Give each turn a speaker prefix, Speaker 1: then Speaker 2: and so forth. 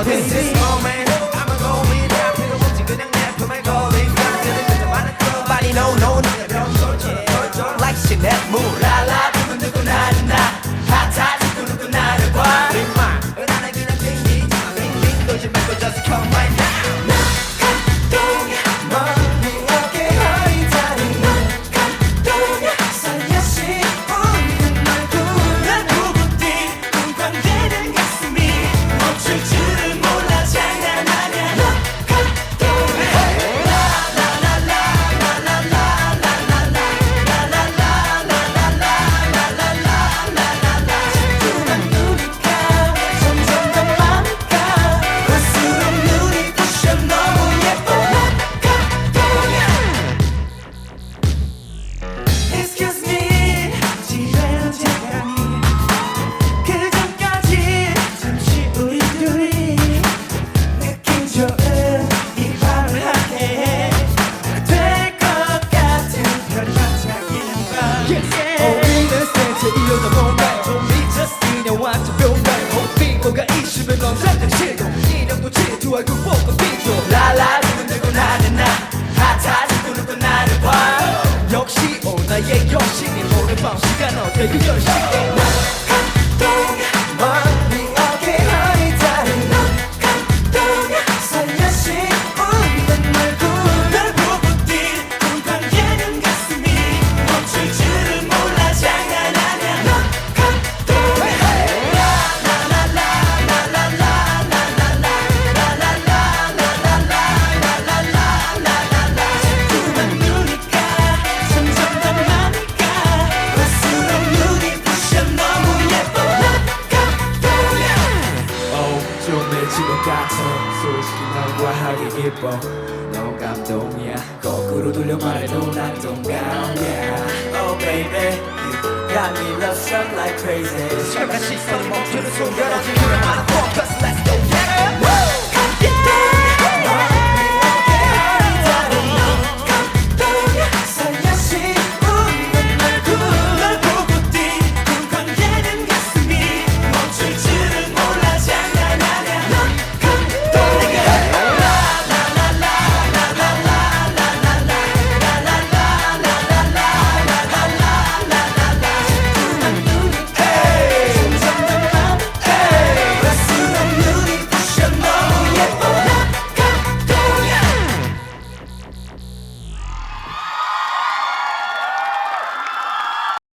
Speaker 1: 어딨지 얼굴 보고 비교 라라 두근두근 하는 나. 핫하지 누르고 나를 봐. 역시 오 나의 역신이 노래방 시간 어때 그 열심히 머리 어깨 좀 일찍은 같아. 솔직히 넌 과하게 예뻐. 넌 감동이야. 거꾸로 돌려 말해도 난 동감이야. Oh baby got me love struck like crazy. 시간과 시선이 멈추는 순간